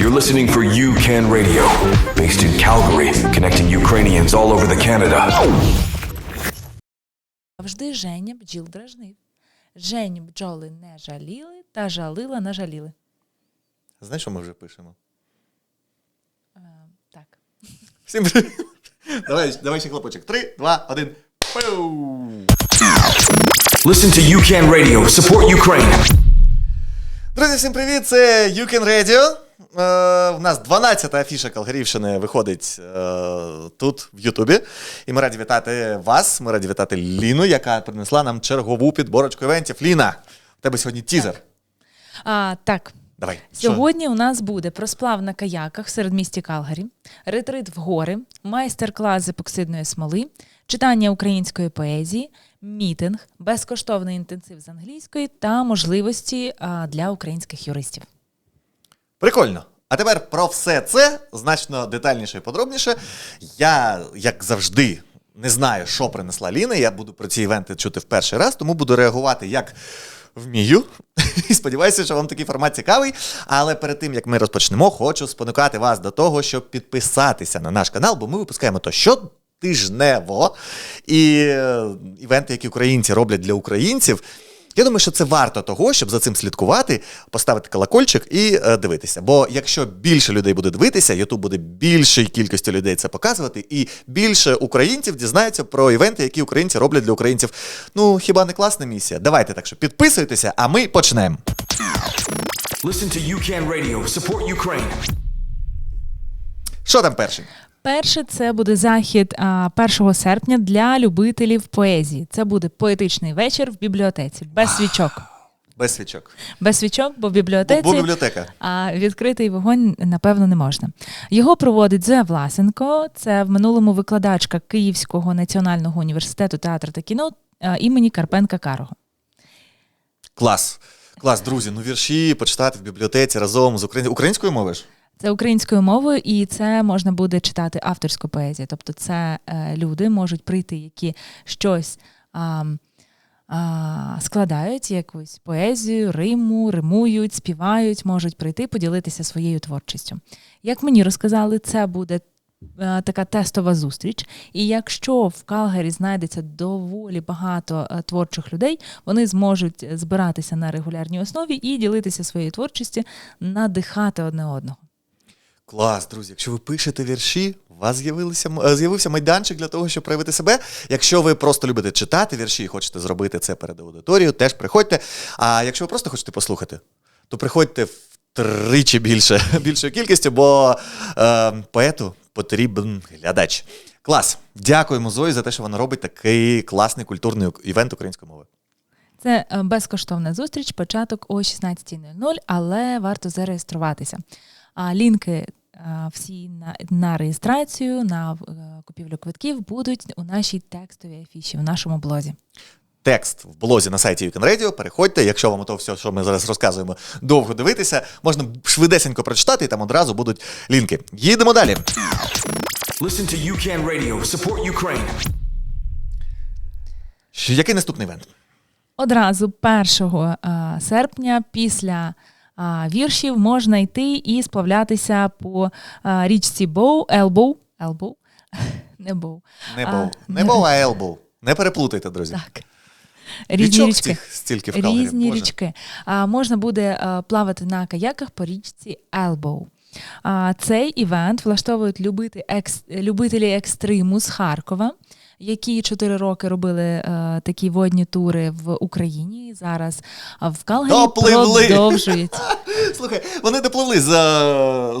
You're listening for UCAN Radio, based in Calgary, connecting Ukrainians all over the Canada. Завжди Женя бджіл дражнив. Жень бджоли не жаліли, та жалила не жаліли. Знаєш, що ми вже пишемо? Е, так. Всім привіт. Давай, давай ще хлопочок. Три, два, один. Listen to UCAN Radio. Support Ukraine. Друзі, всім привіт! Це You Can Radio. Е, в нас 12-та афіша Калгарівщини виходить е, тут, в Ютубі. І ми раді вітати вас. Ми раді вітати Ліну, яка принесла нам чергову підборочку івентів. Ліна, у тебе сьогодні тізер. А, так. Давай. Сьогодні у нас буде про сплав на каяках в середмісті Калгарі, ретрит в гори, майстер-клас з епоксидної смоли, читання української поезії, мітинг, безкоштовний інтенсив з англійської та можливості для українських юристів. Прикольно. А тепер про все це значно детальніше і подробніше. Я, як завжди, не знаю, що принесла Ліна. Я буду про ці івенти чути в перший раз, тому буду реагувати як вмію. І сподіваюся, що вам такий формат цікавий. Але перед тим як ми розпочнемо, хочу спонукати вас до того, щоб підписатися на наш канал, бо ми випускаємо то щотижнево. І е, івенти, які українці роблять для українців. Я думаю, що це варто того, щоб за цим слідкувати, поставити колокольчик і е, дивитися. Бо якщо більше людей буде дивитися, Ютуб буде більшій кількості людей це показувати, і більше українців дізнаються про івенти, які українці роблять для українців. Ну хіба не класна місія? Давайте так що підписуйтеся, а ми почнемо. Listen to UCAN Radio. Support Ukraine. Що там перший? Перше, це буде захід 1 серпня для любителів поезії. Це буде поетичний вечір в бібліотеці без свічок. Без свічок. Без свічок, бо в бібліотеці бо бібліотека. а відкритий вогонь, напевно, не можна. Його проводить Зоя Власенко. Це в минулому викладачка Київського національного університету театру та кіно імені Карпенка Карого. Клас. Клас, друзі. Ну вірші почитати в бібліотеці разом з україн... українською мовою ж. Це українською мовою, і це можна буде читати авторську поезію. Тобто, це е, люди можуть прийти, які щось а, складають, якусь поезію, риму, римують, співають, можуть прийти, поділитися своєю творчістю. Як мені розказали, це буде. е, Така тестова зустріч, і якщо в Калгарі знайдеться доволі багато е, творчих людей, вони зможуть збиратися на регулярній основі і ділитися своєю творчістю, надихати одне одного. Клас, друзі. Якщо ви пишете вірші, у вас з'явилися е, з'явився майданчик для того, щоб проявити себе. Якщо ви просто любите читати вірші і хочете зробити це перед аудиторією, теж приходьте. А якщо ви просто хочете послухати, то приходьте втричі більше більшою кількістю, бо е, поету потрібен глядач. Клас. Дякуємо Зої за те, що вона робить такий класний культурний івент української мови. Це е, безкоштовна зустріч, початок о 16.00, але варто зареєструватися. А лінки всі на, на реєстрацію, на е, купівлю квитків будуть у нашій текстовій афіші, в нашому блозі. Текст в блозі на сайті You Radio. Переходьте. Якщо вам то все, що ми зараз розказуємо, довго дивитися, можна швидесенько прочитати, і там одразу будуть лінки. Їдемо далі. Listen to UCAN Radio. Support Ukraine. Який наступний івент? Одразу 1 е, серпня після віршів можна йти і сплавлятися по річці Боу, Елбоу, Елбоу, не Боу. Не Боу. Не Боу, а Елбоу. Не переплутайте, друзі. Так. Різні Річок річки. стільки в Калгарі, Різні Боже. річки. А, можна буде а, плавати на каяках по річці Елбоу. А, цей івент влаштовують любити екс, любителі екстриму з Харкова, які чотири роки робили е, такі водні тури в Україні. Зараз а, в Калгарі Допливли. продовжують. Слухай, вони допливли з,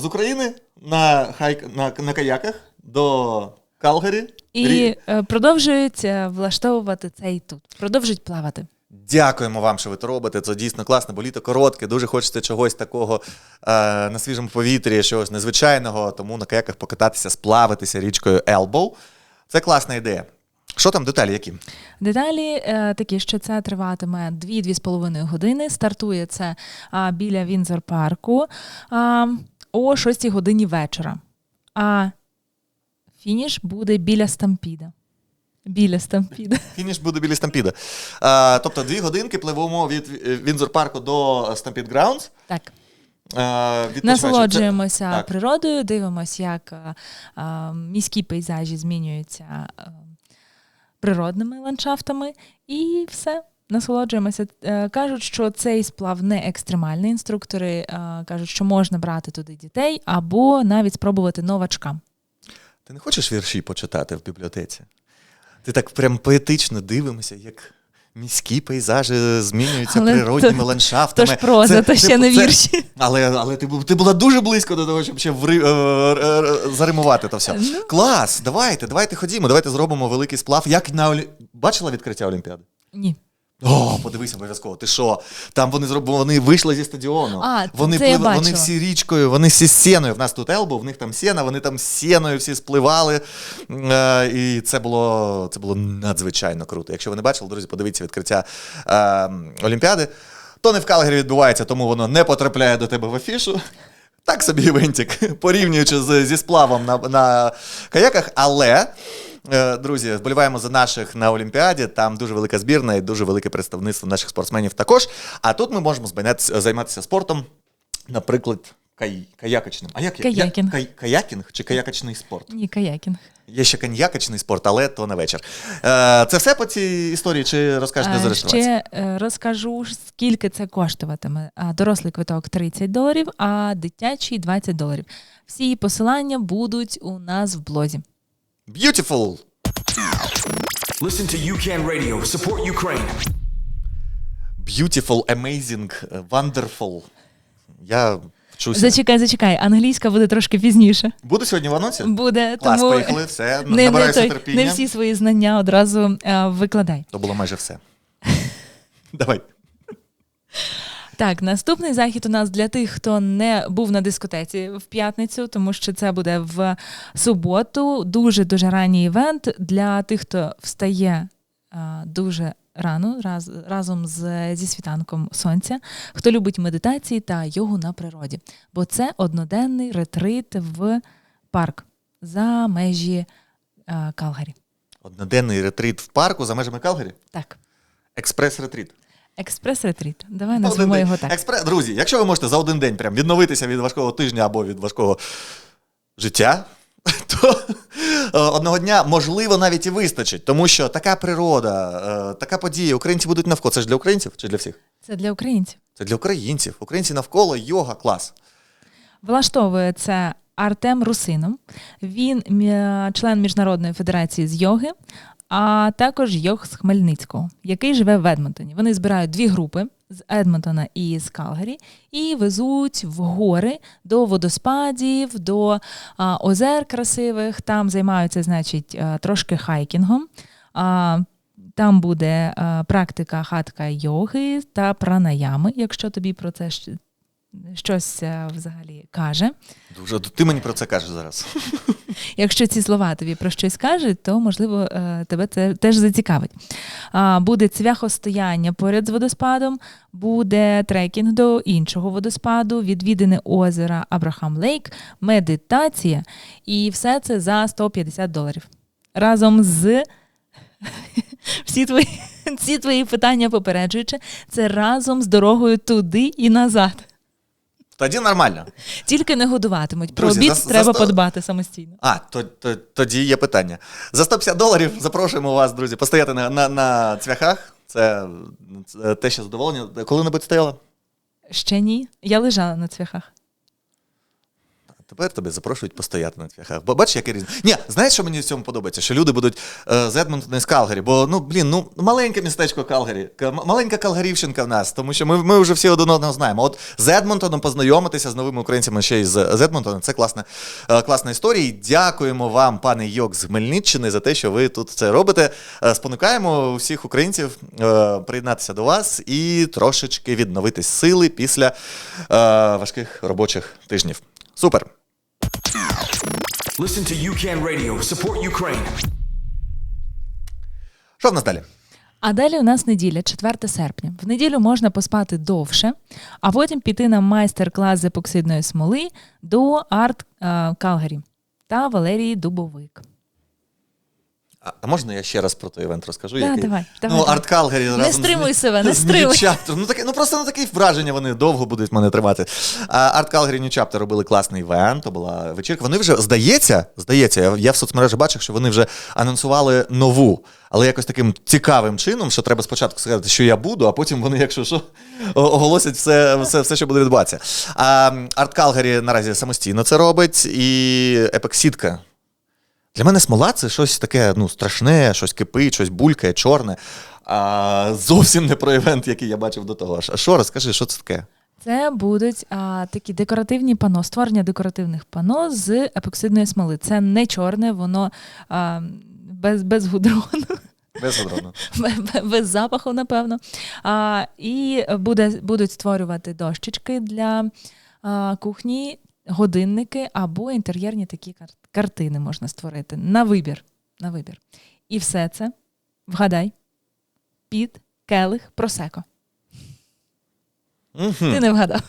з України на, хайк, на, на каяках до Калгарі. І е, продовжують е, влаштовувати цей тут. Продовжують плавати. Дякуємо вам, що ви це робите. Це дійсно класно, бо літо коротке, дуже хочеться чогось такого е, на свіжому повітрі, чогось незвичайного, тому на каяках покататися, сплавитися річкою Elbow. Це класна ідея. Що там деталі які? Деталі е, такі, що це триватиме 2-2,5 години. Стартує це а, біля Вінзор парку а, о 6 годині вечора. А фініш буде біля Стампіда. Біля Стампіда. Фініш буде біля Стампіда. Е, тобто дві годинки пливемо від Вінзор парку до Стампід Граундс. Так. Е. Насолоджуємося Це- так. природою, дивимося, як е, е, міські пейзажі змінюються е, природними ландшафтами, і все. Насолоджуємося. Кажуть, що цей сплав не екстремальний. Інструктори кажуть, що можна брати туди дітей або навіть спробувати новачкам. Ти не хочеш вірші почитати в бібліотеці? Ти так прям поетично дивимося, як міські пейзажі змінюються Але природніми то- ландшафтами. то ж проза, то ще не вірші. Але, але ти, ти була дуже близько до того, щоб ще ври, е, е, е, заримувати то все. Ну. Клас, давайте, давайте ходімо, давайте зробимо великий сплав. Як на Олі... Бачила відкриття Олімпіади? Ні. О, подивися обов'язково. Ти що? Там вони зробили, вони вийшли зі стадіону. А, вони це я вони бачила. всі річкою, вони всі з сіною. В нас тут Елбо, в них там сіна, вони там з сіною всі спливали. Е, і це було, це було надзвичайно круто. Якщо ви не бачили, друзі, подивіться відкриття е, Олімпіади. То не в Калгарі відбувається, тому воно не потрапляє до тебе в афішу. Так собі івентик, порівнюючи з, зі сплавом на, на каяках, але. Е, Друзі, вболіваємо за наших на Олімпіаді. Там дуже велика збірна і дуже велике представництво наших спортсменів також. А тут ми можемо зайнятися- займатися спортом, наприклад, кай, каякочним. А як я- я- Кай, каякінг чи каякочний спорт? Ні, каякінг. Є ще коньякочний спорт, але то на вечір. Е, це все по цій історії, чи розкажете Е, зареєструватися? Ще е, розкажу, скільки це коштуватиме. Дорослий квиток 30 доларів, а дитячий 20 доларів. Всі посилання будуть у нас в блозі. Beautiful! Listen to UCAN Radio. Support Ukraine. Beautiful, amazing, wonderful. Я вчуся. Зачекай, зачекай, англійська буде трошки пізніше. Буду сьогодні в анонсі? Буде Клас, тому поїхали, все, не, не, той- терпіння. не всі свої знання одразу е, викладай. То було майже все. Давай. Так, наступний захід у нас для тих, хто не був на дискотеці в п'ятницю, тому що це буде в суботу. Дуже дуже ранній івент для тих, хто встає а, дуже рано, раз, разом з, зі світанком сонця, хто любить медитації та йогу на природі. Бо це одноденний ретрит в парк за межі а, Калгарі. Одноденний ретрит в парку за межами Калгарі. Так, Експрес-ретрит. Експрес-ретрит. Давай назвемо його так. Експрес... Друзі, якщо ви можете за один день прям відновитися від важкого тижня або від важкого життя, то е, одного дня можливо навіть і вистачить, тому що така природа, е, така подія, українці будуть навколо. Це ж для українців чи для всіх? Це для українців. Це для українців. Українці навколо йога, клас. Влаштовує це Артем Русином. Він член Міжнародної федерації з йоги, а також йог з Хмельницького, який живе в Едмонтоні. Вони збирають дві групи з Едмонтона і з Калгарі і везуть в гори до водоспадів, до а, озер красивих. Там займаються, значить, а, трошки хайкінгом. А, там буде а, практика хатка йоги та пранаями, якщо тобі про це щось е, взагалі каже. Дуже ти мені про це кажеш зараз. Якщо ці слова тобі про щось кажуть, то можливо е, тебе це теж зацікавить. Буде цвяхостояння поряд з водоспадом, буде трекінг до іншого водоспаду, відвідини озера Абрахам Лейк, медитація, і все це за 150 доларів. Разом з всі твої, всі твої питання попереджуючи, це разом з дорогою туди і назад. Тоді нормально. Тільки не годуватимуть. Про Друзі, обід за- треба 100 подбати самостійно. А, то, то, тоді є питання. За 150 доларів запрошуємо вас, друзі, постояти на, на, на цвяхах. Це, це те, що задоволення. Коли-небудь стояла? Ще ні. Я лежала на цвяхах. Тепер тебе запрошують постояти на цвяхах. Бо бачиш, яке різне. Ні, знаєш, що мені в цьому подобається? Що люди будуть е, з Едмонтона і з Калгарі. Бо ну блін, ну маленьке містечко Калгарі, маленька Калгарівщинка в нас, тому що ми, ми вже всі один одного знаємо. От з Едмонтоном познайомитися з новими українцями ще й з, з Едмонтона. Це класна, е, класна історія. Дякуємо вам, пане Йок з Хмельниччини, за те, що ви тут це робите. Е, спонукаємо всіх українців е, приєднатися до вас і трошечки відновити сили після е, важких робочих тижнів. Супер! Listen to UCAN Radio. Support Ukraine. Що в нас далі? А далі у нас неділя, 4 серпня. В неділю можна поспати довше, а потім піти на майстер-клас з епоксидної смоли до арт е, Калгарі та Валерії Дубовик. А, а можна я ще раз про той івент розкажу? Да, який? давай, давай, ну. Арт Калгарі Не разом стримуй з, себе, не стримуй. Ну, таке, ну просто на такі враження вони довго будуть мене тримати. Арт Калгарі New Chapter робили класний івент, то була вечірка. Вони вже, здається, здається, я, я в соцмережі бачив, що вони вже анонсували нову. Але якось таким цікавим чином, що треба спочатку сказати, що я буду, а потім вони, якщо що, оголосять все, все, все що буде відбуватися. А Арт Калгарі наразі самостійно це робить, і Епексідка для мене смола це щось таке ну, страшне, щось кипить, щось булькає, чорне. А зовсім не про івент, який я бачив до того. А що розкажи, що це таке? Це будуть а, такі декоративні пано, створення декоративних пано з епоксидної смоли. Це не чорне, воно а, без, без гудрону, Без без- без запаху, напевно. А, і буде, будуть створювати дощечки для а, кухні, годинники або інтер'єрні такі картини можна створити. На вибір. На вибір. І все це, вгадай, під келих просеко. Мгм. Ти не вгадав.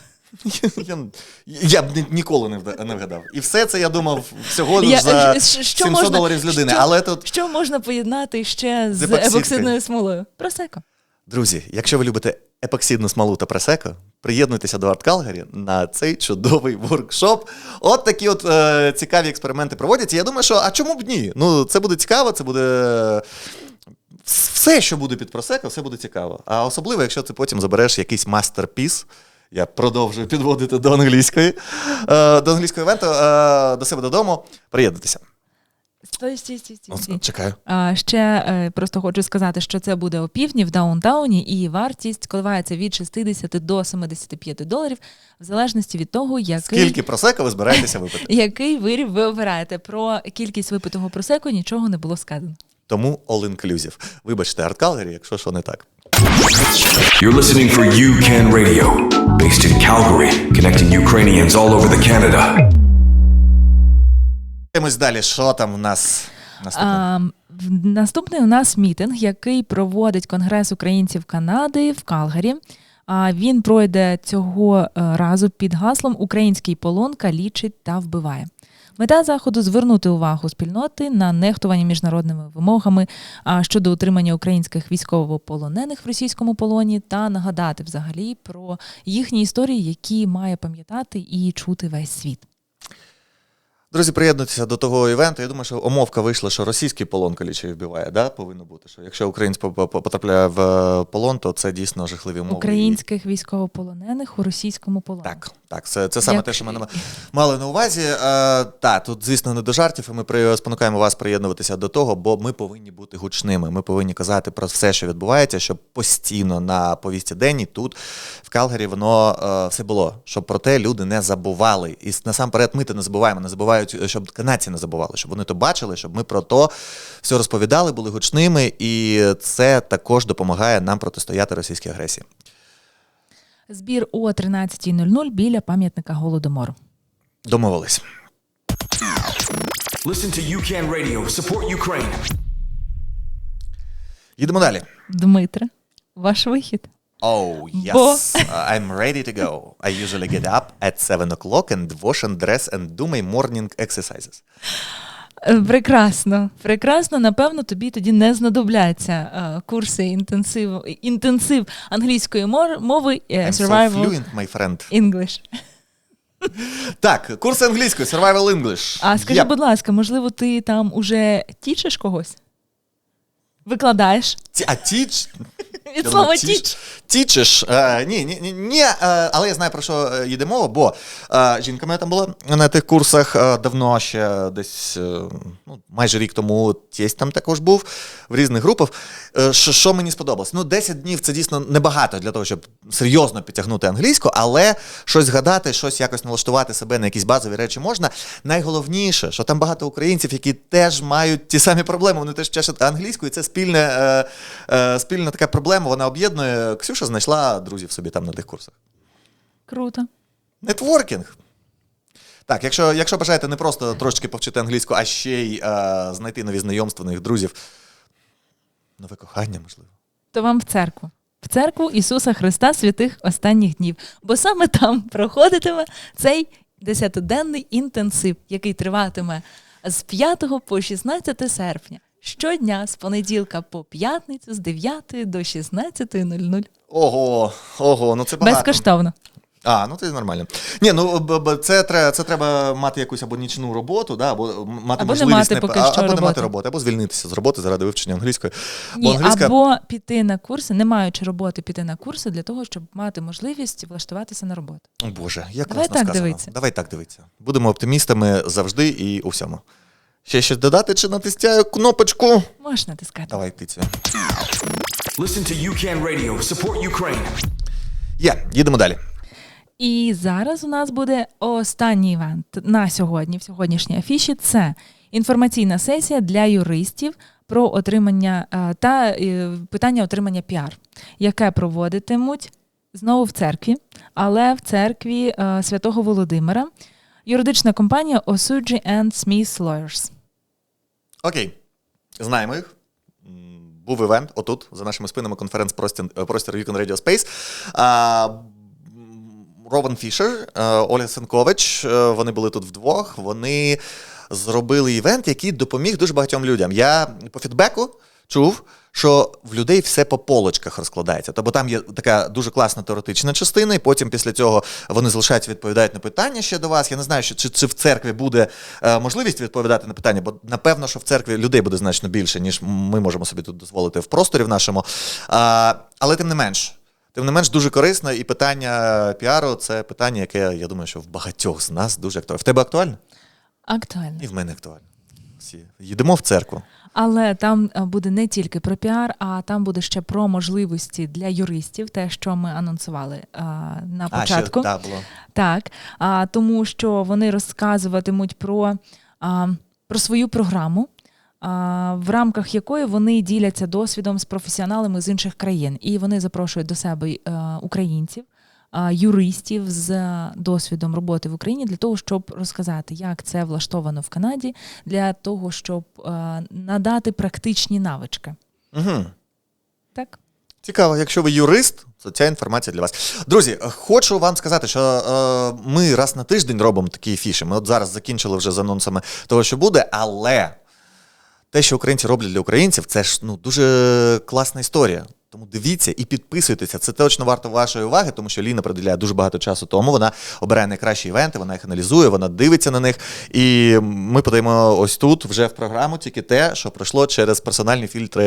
Я, я б ні- ніколи не вгадав. І все це я думав всього Я- за що- що 700 можна- доларів з людини. що- Але тут, Що можна поєднати ще з, З епоксидною смолою? Просеко. Друзі, якщо ви любите епоксидну смолу та пресеко, приєднуйтеся до Арт Калгарі на цей чудовий воркшоп. От такі от е, цікаві експерименти проводяться. Я думаю, що а чому б ні? Ну, це буде цікаво, це буде. Все, що буде під просеко, все буде цікаво. А особливо, якщо ти потім забереш якийсь мастерпіс. Я продовжую підводити до англійської, е, до англійського івенту, е, до себе додому. Приєднуйтеся. Стой, стій, стій, стій, стій. Чекаю. А, ще е, просто хочу сказати, що це буде опівдні в даунтауні, і вартість коливається від 60 до 75 доларів, в залежності від того, який, Скільки просеко ви збираєтеся випити? який виріб ви обираєте. Про кількість випитого просеку нічого не було сказано. Тому all inclusive. Вибачте, Арт Калгарі, якщо що не так. You're listening for UCAN Radio, based in Calgary, connecting Ukrainians all over the Canada. Дивимось далі, що там у нас. А, наступний у нас мітинг, який проводить Конгрес українців Канади в Калгарі. А він пройде цього е, разу під гаслом Український полон калічить та вбиває. Мета заходу звернути увагу спільноти на нехтування міжнародними вимогами щодо утримання українських військовополонених в російському полоні та нагадати взагалі про їхні історії, які має пам'ятати і чути весь світ. Друзі, приєднуйтеся до того івенту. Я думаю, що омовка вийшла, що російський полон калічий вбиває, да? повинно бути. Що якщо українець по- по- потрапляє в е, полон, то це дійсно жахливі умови. Українських військовополонених у російському полоні. Так, так, це, це саме Як- те, що ми мали на увазі. Е, так, тут, звісно, не до жартів, і ми при, спонукаємо вас приєднуватися до того, бо ми повинні бути гучними. Ми повинні казати про все, що відбувається, щоб постійно на повісті денні тут, в Калгарі, воно е, все було. Щоб про те люди не забували. І насамперед ми не забуваємо, не забувають, щоб канадці не забували, щоб вони то бачили, щоб ми про то все розповідали, були гучними, і це також допомагає нам протистояти російській агресії. Збір о 13.00 біля пам'ятника голодомору. Домовились. Listen to UCAN Radio. Support Ukraine. Їдемо далі. Дмитре, ваш вихід. Oh, yes. Бо- Uh, I'm ready to go. I usually get up at 7 o'clock and wash and dress and do my morning exercises. Прекрасно, прекрасно. Напевно, тобі тоді не знадобляться е, курси інтенсив, інтенсив англійської мови е, I'm so survival fluent, my friend. English. Так, курси англійської, survival English. А скажи, Yep. будь ласка, можливо, ти там уже тічеш когось? Викладаєш? А teach? Від слова тіч. Тічеш. Е, ні, ні, ні, е, але я знаю, про що е, йде мова, бо жінка моя там була на тих курсах давно, ще десь ну, майже рік тому тість там також був в різних групах. Що, що мені сподобалось? Ну, 10 днів це дійсно небагато для того, щоб серйозно підтягнути англійську, але щось згадати, щось якось налаштувати себе на якісь базові речі можна. Найголовніше, що там багато українців, які теж мають ті самі проблеми, вони теж чешуть англійську, і це спільне, спільна така проблема, вона об'єднує. Ксюша знайшла друзів собі там на тих курсах. Круто. Нетворкінг. Так, якщо, якщо бажаєте не просто трошечки повчити англійську, а ще й е, знайти нові знайомства, нових друзів, нове кохання, можливо. То вам в церкву. В церкву Ісуса Христа святих останніх днів. Бо саме там проходитиме цей десятиденний інтенсив, який триватиме з 5 по 16 серпня. Щодня з понеділка по п'ятницю з 9 до 16.00. Ого, ого, ну це багато. Безкоштовно. А, ну це нормально. Ні, ну б- б- це треба, це треба мати якусь або нічну роботу, да, або мати Або не можливість мати поки а- що або не мати роботи. роботи, або звільнитися з роботи заради вивчення англійської. Бо Ні, англійська або піти на курси, не маючи роботи, піти на курси для того, щоб мати можливість влаштуватися на роботу. О, Боже, як Давай класно так сказано. дивитися. Давай так дивитися. Будемо оптимістами завжди і у всьому. Ще щось додати чи натискаю кнопочку? Можеш натискати. Давай тицю. Listen to UCAN Radio. Support Ukraine. Є, їдемо далі. І зараз у нас буде останній івент на сьогодні, в сьогоднішній афіші. Це інформаційна сесія для юристів про отримання е, та е, питання отримання піар, яке проводитимуть знову в церкві, але в церкві е, святого Володимира. Юридична компанія Osuji and Smith Lawyers. Окей. Знаємо їх. Був івент отут, за нашими спинами, конференц-простір простір Weekend Radio Space. А, Рован Фішер, е, Оля Сенкович, е, вони були тут вдвох. Вони зробили івент, який допоміг дуже багатьом людям. Я по фідбеку чув, що в людей все по полочках розкладається. Тобто там є така дуже класна теоретична частина, і потім після цього вони залишаються відповідають на питання ще до вас. Я не знаю, що чи, чи в церкві буде е, можливість відповідати на питання, бо напевно, що в церкві людей буде значно більше, ніж ми можемо собі тут дозволити в просторі в нашому. А, але тим не менш. Тим не менш дуже корисно, і питання піару це питання, яке я думаю, що в багатьох з нас дуже актуальне. В тебе актуально? Актуально. І в мене актуально. Всі їдемо в церкву. Але там е, буде не тільки про піар, а там буде ще про можливості для юристів, те, що ми анонсували е, на початку. А, ще, да, було. Так, а, тому що вони розказуватимуть про, а, про свою програму, а, в рамках якої вони діляться досвідом з професіоналами з інших країн. І вони запрошують до себе е, українців, а, юристів з досвідом роботи в Україні для того, щоб розказати, як це влаштовано в Канаді, для того, щоб надати практичні навички. Угу. Так? Цікаво, якщо ви юрист, то ця інформація для вас. Друзі, хочу вам сказати, що е, ми раз на тиждень робимо такі фіші. Ми от зараз закінчили вже з анонсами того, що буде, але те, що українці роблять для українців, це ж ну, дуже класна історія. Тому дивіться і підписуйтеся. Це точно варто вашої уваги, тому що Ліна приділяє дуже багато часу тому. Вона обирає найкращі івенти, вона їх аналізує, вона дивиться на них. І ми подаємо ось тут вже в програму тільки те, що пройшло через персональні фільтри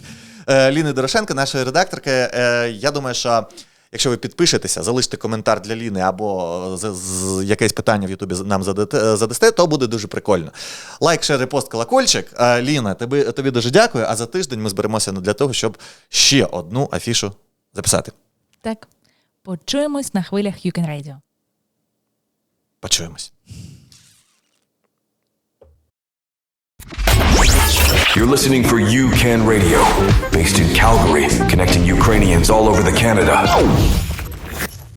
е, Ліни Дорошенко, нашої редакторки. Е, Я думаю, що. Якщо ви підпишетеся, залишите коментар для Ліни або з, з, якесь питання в Ютубі нам задате, задасте, то буде дуже прикольно. Лайк, шер, репост, колокольчик. А, Ліна, тобі, тобі дуже дякую. А за тиждень ми зберемося для того, щоб ще одну афішу записати. Так. Почуємось на хвилях You Can Radio. Почуємось. You're listening for UCAN Radio, based in Calgary, connecting Ukrainians all over the Canada.